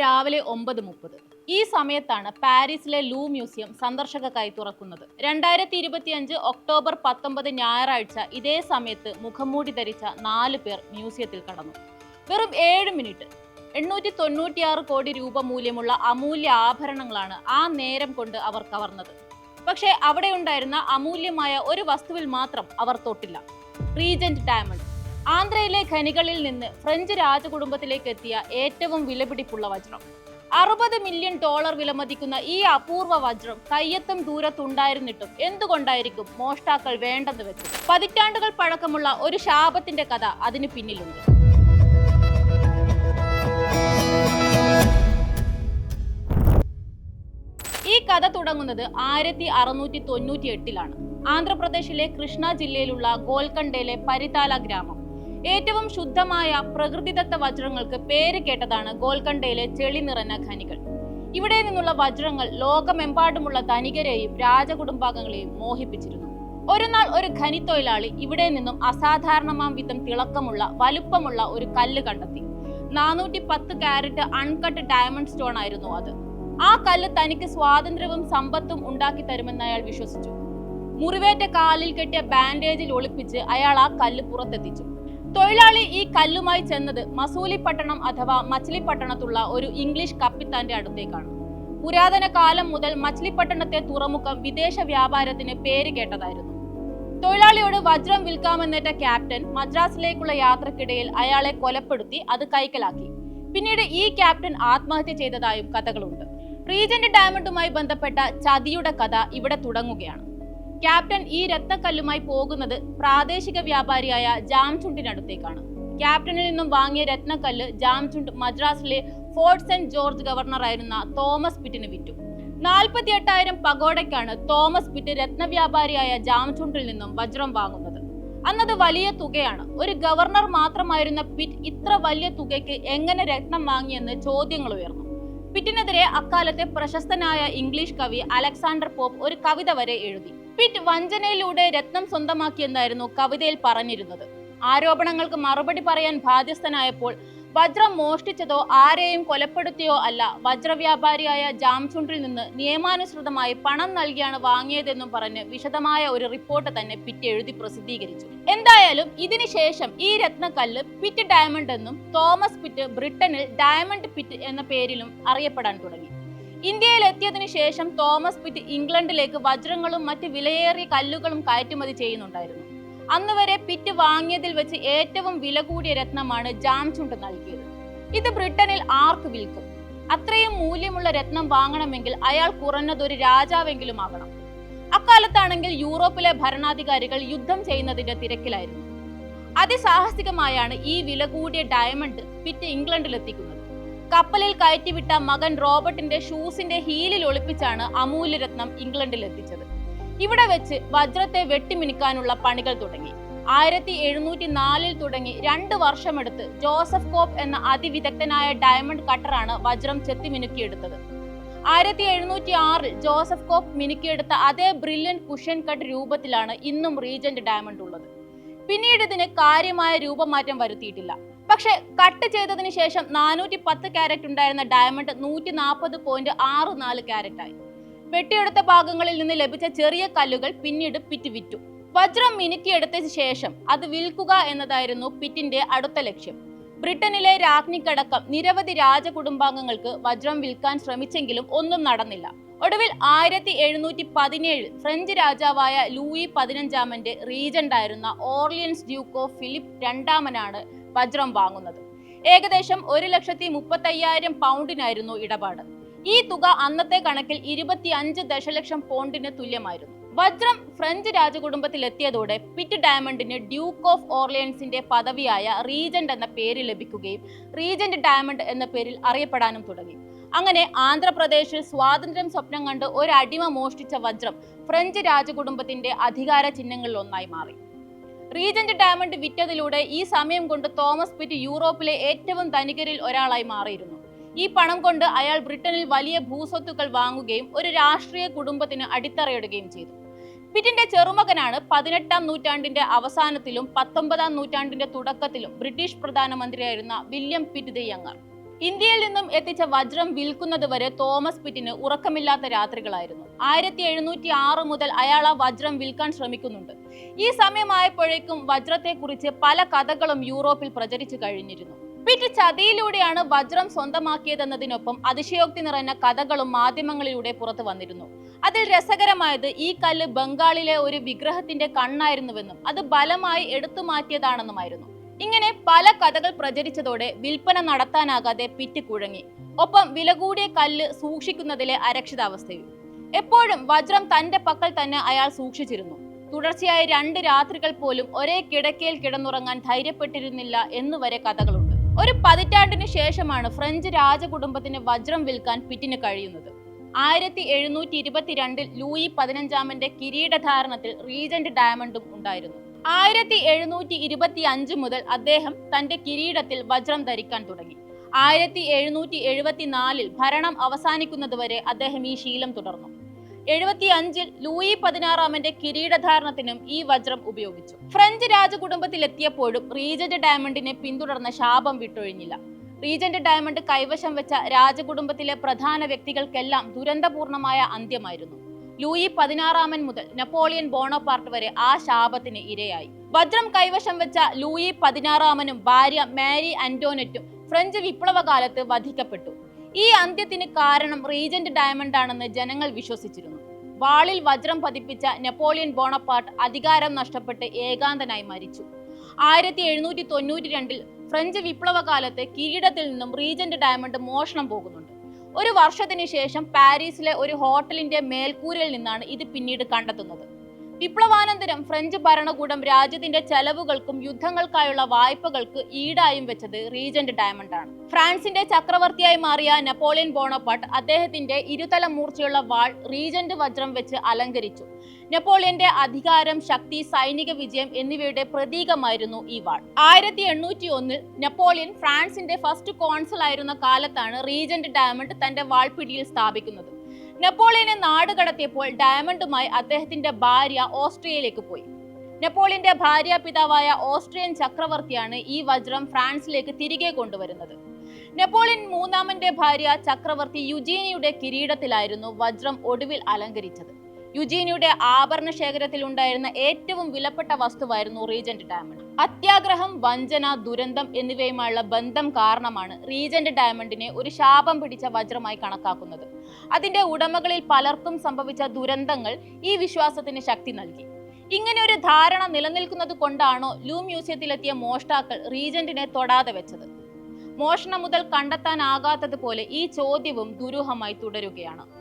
രാവിലെ ഒമ്പത് മുപ്പത്. ഈ സമയത്താണ് പാരീസിലെ ലൂ മ്യൂസിയം സന്ദർശകർക്കായി തുറക്കുന്നത്. രണ്ടായിരത്തി ഇരുപത്തിയഞ്ച് ഒക്ടോബർ പത്തൊമ്പത് ഞായറാഴ്ച ഇതേ സമയത്ത് മുഖംമൂടി ധരിച്ച നാല് പേർ മ്യൂസിയത്തിൽ കടന്നു. വെറും ഏഴ് മിനിറ്റ്. എണ്ണൂറ്റി തൊണ്ണൂറ്റിയാറ് കോടി രൂപ മൂല്യമുള്ള അമൂല്യ ആഭരണങ്ങളാണ് ആ നേരം കൊണ്ട് അവർ കവർന്നത്. പക്ഷേ അവിടെ ഉണ്ടായിരുന്ന അമൂല്യമായ ഒരു വസ്തുവിൽ മാത്രം അവർ തൊട്ടില്ല. Regent diamond. ആന്ധ്രയിലെ ഖനികളിൽ നിന്ന് ഫ്രഞ്ച് രാജകുടുംബത്തിലേക്ക് എത്തിയ ഏറ്റവും വിലപിടിപ്പുള്ള വജ്രം. അറുപത് മില്യൺ ഡോളർ വിലമതിക്കുന്ന ഈ അപൂർവ വജ്രം കയ്യെത്തും ദൂരത്തുണ്ടായിരുന്നിട്ടും എന്തുകൊണ്ടായിരിക്കും മോഷ്ടാക്കൾ വേണ്ടെന്ന് വെച്ചു പതിറ്റാണ്ടുകൾ പഴക്കമുള്ള ഒരു ശാപത്തിന്റെ കഥ അതിന് പിന്നിലുണ്ട്. ഈ കഥ തുടങ്ങുന്നത് ആയിരത്തി അറുന്നൂറ്റി തൊണ്ണൂറ്റി എട്ടിലാണ് ആന്ധ്രാപ്രദേശിലെ കൃഷ്ണ ജില്ലയിലുള്ള ഗോൽക്കണ്ടയിലെ പരിതാല ഗ്രാമം. ഏറ്റവും ശുദ്ധമായ പ്രകൃതിദത്ത വജ്രങ്ങൾക്ക് പേര് കേട്ടതാണ് ഗോൽക്കണ്ടയിലെ ചെളി നിറഞ്ഞ ഖനികൾ. ഇവിടെ നിന്നുള്ള വജ്രങ്ങൾ ലോകമെമ്പാടുമുള്ള ധനികരെയും രാജകുടുംബാംഗങ്ങളെയും മോഹിപ്പിച്ചിരുന്നു. ഒരു നാൾ ഒരു ഖനിത്തൊഴിലാളി ഇവിടെ നിന്നും അസാധാരണമാം വിധം തിളക്കമുള്ള വലുപ്പമുള്ള ഒരു കല്ല് കണ്ടെത്തി. നാനൂറ്റി പത്ത് കാരറ്റ് അൺകട്ട് ഡയമണ്ട് സ്റ്റോൺ ആയിരുന്നു അത്. ആ കല്ല് തനിക്ക് സ്വാതന്ത്ര്യവും സമ്പത്തും ഉണ്ടാക്കി തരുമെന്ന് അയാൾ വിശ്വസിച്ചു. മുറിവേറ്റ കാലിൽ കെട്ടിയ ബാൻഡേജിൽ ഒളിപ്പിച്ച് അയാൾ ആ കല്ല് പുറത്തെത്തിച്ചു. തൊഴിലാളി ഈ കല്ലുമായി ചെന്നത് മസൂലിപ്പട്ടണം അഥവാ മച്ചിലിപ്പട്ടണത്തുള്ള ഒരു ഇംഗ്ലീഷ് കപ്പിത്താന്റെ അടുത്തേക്കാണ്. പുരാതന കാലം മുതൽ മച്ചിലിപ്പട്ടണത്തെ തുറമുഖം വിദേശ വ്യാപാരത്തിന് പേര് കേട്ടതായിരുന്നു. തൊഴിലാളിയോട് വജ്രം വിൽക്കാമെന്നേറ്റ ക്യാപ്റ്റൻ മദ്രാസിലേക്കുള്ള യാത്രക്കിടയിൽ അയാളെ കൊലപ്പെടുത്തി അത് കൈക്കലാക്കി. പിന്നീട് ഈ ക്യാപ്റ്റൻ ആത്മഹത്യ ചെയ്തതായും കഥകളുണ്ട്. റീജന്റ് ഡയമണ്ടുമായി ബന്ധപ്പെട്ട ചതിയുടെ കഥ ഇവിടെ തുടങ്ങുകയാണ്. ക്യാപ്റ്റൻ ഈ രത്നക്കല്ലുമായി പോകുന്നത് പ്രാദേശിക വ്യാപാരിയായ ജാംചുണ്ടിനടുത്തേക്കാണ് ക്യാപ്റ്റനിൽ നിന്നും വാങ്ങിയ രത്നക്കല്ല് ജാംചുണ്ട് മദ്രാസിലെ ഫോർട്ട് സെന്റ് ജോർജ് ഗവർണർ ആയിരുന്ന തോമസ് പിറ്റിന് വിറ്റു. നാൽപ്പത്തി എട്ടായിരം പകോടയ്ക്കാണ് തോമസ് പിറ്റ് രത്നവ്യാപാരിയായ ജാംചുണ്ടിൽ നിന്നും വജ്രം വാങ്ങുന്നത്. അന്നത് വലിയ തുകയാണ്. ഒരു ഗവർണർ മാത്രമായിരുന്ന പിറ്റ് ഇത്ര വലിയ തുകയ്ക്ക് എങ്ങനെ രത്നം വാങ്ങിയെന്ന് ചോദ്യങ്ങൾ ഉയർന്നു. പിറ്റിനെതിരെ അക്കാലത്തെ പ്രശസ്തനായ ഇംഗ്ലീഷ് കവി അലക്സാണ്ടർ പോപ്പ് ഒരു കവിത വരെ എഴുതി. പിറ്റ് വഞ്ചനയിലൂടെ രത്നം സ്വന്തമാക്കിയെന്നായിരുന്നു കവിതയിൽ പറഞ്ഞിരുന്നത്. ആരോപണങ്ങൾക്ക് മറുപടി പറയാൻ ബാധ്യസ്ഥനായപ്പോൾ വജ്രം മോഷ്ടിച്ചതോ ആരെയും കൊലപ്പെടുത്തിയോ അല്ല വജ്രവ്യാപാരിയായ ജാംചുണ്ടിൽ നിന്ന് നിയമാനുസൃതമായി പണം നൽകിയാണ് വാങ്ങിയതെന്നും പറഞ്ഞ് വിശദമായ ഒരു റിപ്പോർട്ട് തന്നെ പിറ്റ് എഴുതി പ്രസിദ്ധീകരിച്ചു. എന്തായാലും ഇതിനുശേഷം ഈ രത്നക്കല്ല് പിറ്റ് ഡയമണ്ട് എന്നും തോമസ് പിറ്റ് ബ്രിട്ടനിൽ ഡയമണ്ട് പിറ്റ് എന്ന പേരിലും അറിയപ്പെടാൻ തുടങ്ങി. ഇന്ത്യയിൽ എത്തിയതിനു ശേഷം തോമസ് പിറ്റ് ഇംഗ്ലണ്ടിലേക്ക് വജ്രങ്ങളും മറ്റ് വിലയേറിയ കല്ലുകളും കയറ്റുമതി ചെയ്യുന്നുണ്ടായിരുന്നു. അന്ന് വരെ പിറ്റ് വാങ്ങിയതിൽ വെച്ച് ഏറ്റവും വില കൂടിയ രത്നമാണ് ജാംചുണ്ട് നൽകിയത്. ഇത് ബ്രിട്ടനിൽ ആർക്ക് വിൽക്കും? അത്രയും മൂല്യമുള്ള രത്നം വാങ്ങണമെങ്കിൽ അയാൾ കുറഞ്ഞത് ഒരു രാജാവെങ്കിലും ആകണം അക്കാലത്താണെങ്കിൽ യൂറോപ്പിലെ ഭരണാധികാരികൾ യുദ്ധം ചെയ്യുന്നതിന്റെ തിരക്കിലായിരുന്നു. അതിസാഹസികമായാണ് ഈ വില കൂടിയ ഡയമണ്ട് പിറ്റ് ഇംഗ്ലണ്ടിൽ എത്തിക്കുന്നത് കപ്പലിൽ കയറ്റിവിട്ട മകൻ റോബർട്ടിന്റെ ഷൂസിന്റെ ഹീലിൽ ഒളിപ്പിച്ചാണ് അമൂല്യരത്നം ഇംഗ്ലണ്ടിൽ എത്തിച്ചത്. ഇവിടെ വെച്ച് വജ്രത്തെ വെട്ടിമിനുക്കാനുള്ള പണികൾ തുടങ്ങി. ആയിരത്തി എഴുന്നൂറ്റി നാലിൽ തുടങ്ങി രണ്ട് വർഷമെടുത്ത് ജോസഫ് കോപ്പ് എന്ന അതിവിദഗ്ധനായ ഡയമണ്ട് കട്ടറാണ് വജ്രം ചെത്തിമിനുക്കിയെടുത്തത്. ആയിരത്തി എഴുന്നൂറ്റി ആറിൽ ജോസഫ് കോപ്പ് മിനുക്കിയെടുത്ത അതേ ബ്രില്യൻ കുഷൻ കട്ട് രൂപത്തിലാണ് ഇന്നും റീജന്റ് ഡയമണ്ട് ഉള്ളത്. പിന്നീട് ഇതിന് കാര്യമായ രൂപമാറ്റം വരുത്തിയിട്ടില്ല. പക്ഷെ കട്ട് ചെയ്തതിന് ശേഷം നാനൂറ്റി പത്ത് ക്യാരറ്റ് ഉണ്ടായിരുന്ന ഡയമണ്ട് നൂറ്റി നാൽപ്പത് പോയിന്റ് ആറ് നാല് ക്യാരറ്റായി വെട്ടിയെടുത്ത ഭാഗങ്ങളിൽ നിന്ന് ലഭിച്ച ചെറിയ കല്ലുകൾ പിന്നീട് പിറ്റ് വിറ്റു. വജ്രം മിനുക്കിയെടുത്ത ശേഷം അത് വിൽക്കുക എന്നതായിരുന്നു പിറ്റിന്റെ അടുത്ത ലക്ഷ്യം. ബ്രിട്ടനിലെ രാജ്ഞിക്കടക്കം നിരവധി രാജകുടുംബാംഗങ്ങൾക്ക് വജ്രം വിൽക്കാൻ ശ്രമിച്ചെങ്കിലും ഒന്നും നടന്നില്ല. ഒടുവിൽ ആയിരത്തി എഴുന്നൂറ്റി പതിനേഴിൽ ഫ്രഞ്ച് രാജാവായ Louis പതിനഞ്ചാമന്റെ റീജന്റായിരുന്ന Orleans Duke of Philip രണ്ടാമനാണ് വജ്രം വാങ്ങുന്നത്. ഏകദേശം ഒരു ലക്ഷത്തി മുപ്പത്തയ്യായിരം പൗണ്ടിനായിരുന്നു ഇടപാട്. ഈ തുക അന്നത്തെ കണക്കിൽ ഇരുപത്തി അഞ്ച് ദശലക്ഷം പൗണ്ടിന് തുല്യമായിരുന്നു. വജ്രം ഫ്രഞ്ച് രാജകുടുംബത്തിൽ എത്തിയതോടെ പിറ്റ് ഡയമണ്ടിന് ഡ്യൂക്ക് ഓഫ് ഓർലിയൻസിന്റെ പദവിയായ റീജന്റ് എന്ന പേര് ലഭിക്കുകയും റീജന്റ് ഡയമണ്ട് എന്ന പേരിൽ അറിയപ്പെടാനും തുടങ്ങി. അങ്ങനെ ആന്ധ്രാപ്രദേശിൽ സ്വാതന്ത്ര്യം സ്വപ്നം കണ്ട് ഒരു അടിമ മോഷ്ടിച്ച വജ്രം ഫ്രഞ്ച് രാജകുടുംബത്തിന്റെ അധികാര ചിഹ്നങ്ങളിൽ ഒന്നായി മാറി. റീജന്റ് ഡയമണ്ട് വിറ്റതിലൂടെ ഈ സമയം കൊണ്ട് തോമസ് പിറ്റ് യൂറോപ്പിലെ ഏറ്റവും ധനികരിൽ ഒരാളായി മാറിയിരുന്നു. ഈ പണം കൊണ്ട് അയാൾ ബ്രിട്ടനിൽ വലിയ ഭൂസ്വത്തുക്കൾ വാങ്ങുകയും ഒരു രാഷ്ട്രീയ കുടുംബത്തിന് അടിത്തറയിടുകയും ചെയ്തു. പിറ്റിന്റെ ചെറുമകനാണ് പതിനെട്ടാം നൂറ്റാണ്ടിന്റെ അവസാനത്തിലും പത്തൊമ്പതാം നൂറ്റാണ്ടിന്റെ തുടക്കത്തിലും ബ്രിട്ടീഷ് പ്രധാനമന്ത്രിയായിരുന്ന വില്യം പിറ്റ് ദി യങ്ങർ. ഇന്ത്യയിൽ നിന്നും എത്തിച്ച വജ്രം വിൽക്കുന്നത് വരെ തോമസ് പിറ്റിന് ഉറക്കമില്ലാത്ത രാത്രികളായിരുന്നു. ആയിരത്തി എഴുന്നൂറ്റി ആറ് മുതൽ അയാൾ ആ വജ്രം വിൽക്കാൻ ശ്രമിക്കുന്നുണ്ട്. ഈ സമയമായപ്പോഴേക്കും വജ്രത്തെക്കുറിച്ച് പല കഥകളും യൂറോപ്പിൽ പ്രചരിച്ചു കഴിഞ്ഞിരുന്നു. പിറ്റ് ചതിയിലൂടെയാണ് വജ്രം സ്വന്തമാക്കിയതെന്നതിനൊപ്പം അതിശയോക്തി നിറഞ്ഞ കഥകളും മാധ്യമങ്ങളിലൂടെ പുറത്തു വന്നിരുന്നു. അതിൽ രസകരമായത് ഈ കല്ല് ബംഗാളിലെ ഒരു വിഗ്രഹത്തിന്റെ കണ്ണായിരുന്നുവെന്നും അത് ബലമായി എടുത്തു മാറ്റിയതാണെന്നുമായിരുന്നു. ഇങ്ങനെ പല കഥകൾ പ്രചരിച്ചതോടെ വിൽപ്പന നടത്താനാകാതെ പിറ്റിക്കുഴങ്ങി ഒപ്പം വില കൂടിയ കല്ല് സൂക്ഷിക്കുന്നതിലെ അരക്ഷിതാവസ്ഥയും എപ്പോഴും വജ്രം തന്റെ പക്കൽ തന്നെ അയാൾ സൂക്ഷിച്ചിരുന്നു. തുടർച്ചയായ രണ്ട് രാത്രികൾ പോലും ഒരേ കിടക്കയിൽ കിടന്നുറങ്ങാൻ ധൈര്യപ്പെട്ടിരുന്നില്ല എന്നുവരെ കഥകളുണ്ട്. ഒരു പതിറ്റാണ്ടിന് ശേഷമാണ് ഫ്രഞ്ച് രാജകുടുംബത്തിന് വജ്രം വിൽക്കാൻ പിറ്റിന് കഴിയുന്നത്. ആയിരത്തി എഴുന്നൂറ്റി ഇരുപത്തിരണ്ടിൽ ലൂയി പതിനഞ്ചാമന്റെ കിരീടധാരണത്തിൽ റീജന്റ് ഡയമണ്ടും ഉണ്ടായിരുന്നു. ആയിരത്തി എഴുന്നൂറ്റി ഇരുപത്തി അഞ്ച് മുതൽ അദ്ദേഹം തന്റെ കിരീടത്തിൽ വജ്രം ധരിക്കാൻ തുടങ്ങി. ആയിരത്തി എഴുന്നൂറ്റി എഴുപത്തിനാലിൽ ഭരണം അവസാനിക്കുന്നതുവരെ അദ്ദേഹം ഈ ശീലം തുടർന്നു. എഴുപത്തി അഞ്ചിൽ ലൂയി പതിനാറാമന്റെ കിരീടധാരണത്തിനും ഈ വജ്രം ഉപയോഗിച്ചു. ഫ്രഞ്ച് രാജകുടുംബത്തിലെത്തിയപ്പോഴും റീജന്റ് ഡയമണ്ടിനെ പിന്തുടർന്ന ശാപം വിട്ടൊഴിഞ്ഞില്ല. റീജന്റ് ഡയമണ്ട് കൈവശം വെച്ച രാജകുടുംബത്തിലെ പ്രധാന വ്യക്തികൾക്കെല്ലാം ദുരന്തപൂർണമായ അന്ത്യമായിരുന്നു. ലൂയി പതിനാറാമൻ മുതൽ നെപ്പോളിയൻ ബോണോപാർട്ട് വരെ ആ ശാപത്തിന് ഇരയായി. വജ്രം കൈവശം വെച്ച ലൂയി പതിനാറാമനും ഭാര്യ മാരി ആന്റോനറ്റും ഫ്രഞ്ച് വിപ്ലവകാലത്ത് വധിക്കപ്പെട്ടു. ഈ അന്ത്യത്തിന് കാരണം റീജന്റ് ഡയമണ്ട് ആണെന്ന് ജനങ്ങൾ വിശ്വസിച്ചിരുന്നു. വാളിൽ വജ്രം പതിപ്പിച്ച നെപ്പോളിയൻ ബോണപ്പാർട്ട് അധികാരം നഷ്ടപ്പെട്ട് ഏകാന്തനായി മരിച്ചു. ആയിരത്തി എഴുന്നൂറ്റി തൊണ്ണൂറ്റി രണ്ടിൽ ഫ്രഞ്ച് വിപ്ലവകാലത്ത് കിരീടത്തിൽ നിന്നും റീജന്റ് ഡയമണ്ട് മോഷണം പോകുന്നുണ്ട്. ഒരു വർഷത്തിന് ശേഷം പാരീസിലെ ഒരു ഹോട്ടലിന്റെ മേൽക്കൂരയിൽ നിന്നാണ് ഇത് പിന്നീട് കണ്ടെത്തുന്നത്. വിപ്ലവാനന്തരം ഫ്രഞ്ച് ഭരണകൂടം രാജ്യത്തിന്റെ ചെലവുകൾക്കും യുദ്ധങ്ങൾക്കായുള്ള വായ്പകൾക്ക് ഈടായും വെച്ചത് റീജന്റ് ഡയമണ്ട് ആണ് ഫ്രാൻസിന്റെ ചക്രവർത്തിയായി മാറിയ നെപ്പോളിയൻ ബോണപ്പാട്ട് അദ്ദേഹത്തിന്റെ ഇരുതല മൂർച്ചയുള്ള വാൾ റീജന്റ് വജ്രം വെച്ച് അലങ്കരിച്ചു. നെപ്പോളിയന്റെ അധികാരം ശക്തി സൈനിക വിജയം എന്നിവയുടെ പ്രതീകമായിരുന്നു ഈ വാൾ. ആയിരത്തി എണ്ണൂറ്റി ഒന്നിൽ നെപ്പോളിയൻ ഫ്രാൻസിന്റെ ഫസ്റ്റ് കോൺസൽ ആയിരുന്ന കാലത്താണ് റീജന്റ് ഡയമണ്ട് തന്റെ വാൾപിടിയിൽ സ്ഥാപിക്കുന്നത്. നെപ്പോളിയനെ നാട് കടത്തിയപ്പോൾ ഡയമണ്ടുമായി അദ്ദേഹത്തിന്റെ ഭാര്യ ഓസ്ട്രിയയിലേക്ക് പോയി. നെപ്പോളിയന്റെ ഭാര്യ പിതാവായ ഓസ്ട്രിയൻ ചക്രവർത്തിയാണ് ഈ വജ്രം ഫ്രാൻസിലേക്ക് തിരികെ കൊണ്ടുവരുന്നത്. നെപ്പോളിയൻ മൂന്നാമന്റെ ഭാര്യ ചക്രവർത്തി യുജീനിയുടെ കിരീടത്തിലായിരുന്നു വജ്രം ഒടുവിൽ അലങ്കരിച്ചത്. യുജീനിയുടെ ആഭരണ ശേഖരത്തിൽ ഉണ്ടായിരുന്ന ഏറ്റവും വിലപ്പെട്ട വസ്തുവായിരുന്നു റീജന്റ് ഡയമണ്ട്. അത്യാഗ്രഹം വഞ്ചന ദുരന്തം എന്നിവയുമായുള്ള ബന്ധം കാരണമാണ് റീജന്റ് ഡയമണ്ടിനെ ഒരു ശാപം പിടിച്ച വജ്രമായി കണക്കാക്കുന്നത്. അതിന്റെ ഉടമകളിൽ പലർക്കും സംഭവിച്ച ദുരന്തങ്ങൾ ഈ വിശ്വാസത്തിന് ശക്തി നൽകി. ഇങ്ങനെ ഒരു ധാരണ നിലനിൽക്കുന്നത് കൊണ്ടാണോ ലൂ മ്യൂസിയത്തിലെത്തിയ മോഷ്ടാക്കൾ റീജന്റിനെ തൊടാതെ വെച്ചത്? മോഷണം മുതൽ കണ്ടെത്താനാകാത്തതുപോലെ ഈ ചോദ്യവും ദുരൂഹമായി തുടരുകയാണ്.